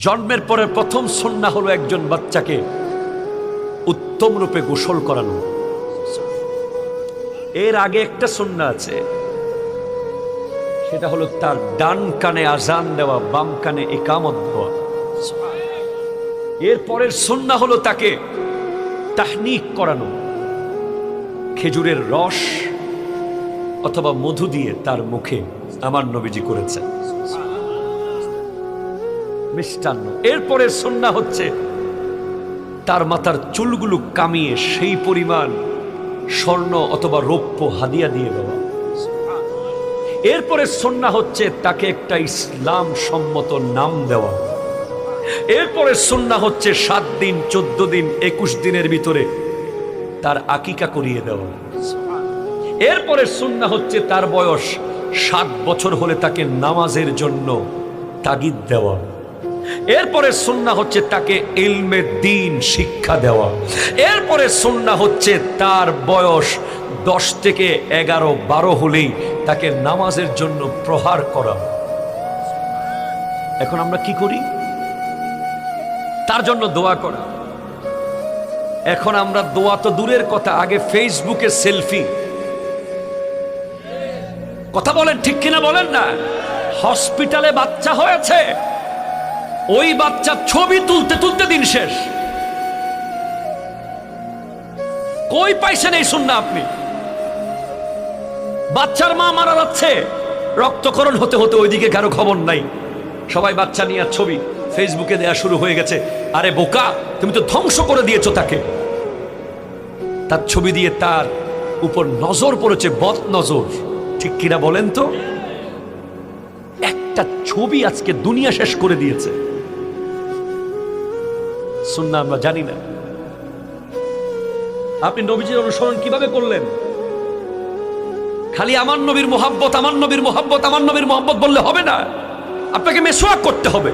জন্মের পরে প্রথম সন্না হলো একজন বাচ্চাকে উত্তম রূপে গোসল করানো। এর আগে একটা সন্না আছে। সেটা হলো তার ডান কানে আজান দেওয়া, বাম কানে একামত দেওয়া। এর পরের সন্না হলো তাকে তাহনিক করানো। খেজুরের রস অথবা মধু দিয়ে তার মুখে আমার নবীজি করেছেন। মিষ্টান্ন। এরপরে সন্না হচ্ছে, তার মাথার চুলগুলো কামিয়ে সেই পরিমাণ স্বর্ণ অথবা রৌপ্য হাদিয়া দিয়ে দেওয়া। এরপরে সন্না হচ্ছে, তাকে একটা ইসলাম সম্মত নাম দেওয়া। এরপরে সন্না হচ্ছে, সাত দিন, চোদ্দ দিন, একুশ দিনের ভিতরে তার আকিকা করিয়ে দেওয়া। এরপরে সুন্না হচ্ছে, তার বয়স সাত বছর হলে তাকে নামাজের জন্য তাগিদ দেওয়া। এরপরে সুন্না হচ্ছে তাকে ইলমে দিন শিক্ষা দেওয়া। এরপরে সুন্না হচ্ছে তার বয়স দশ থেকে এগারো, বারো হলেই তাকে নামাজের জন্য প্রহার করা। এখন আমরা কি করি? তার জন্য দোয়া করা। এখন আমরা দোয়া তো দূরের কথা, আগে ফেসবুকে সেলফি। কথা বলেন ঠিক কিনা বলেন না? হসপিটালে বাচ্চা হয়েছে। ওই বাচ্চা ছবি তুলতে তুলতে দিন শেষ। কই পাইছেন এই শুননা আপনি? বাচ্চার মা মারা যাচ্ছে, রক্তকরণ হতে হতে ওইদিকে কারও খবর নাই। সবাই বাচ্চা নিয়ে ছবি ফেসবুকে দেয়া শুরু হয়ে গেছে। আরে বোকা, তুমি তো ধ্বংস করে দিয়েছ তাকে। তার ছবি দিয়ে তার উপর নজর পড়েছে, বদ নজর। ঠিক কিনা বলেন তো? একটা ছবি আজকে দুনিয়া শেষ করে দিয়েছে। শুননা আমরা জানি না। আপনি নবীজির অনুসরণ কীভাবে করলেন? খালি আমার নবীর মোহাব্বত, আমার নবীর মোহাব্বত, আমার নবীর মোহাব্বত বললে হবে না। আপনাকে মেসোয়াক করতে হবে।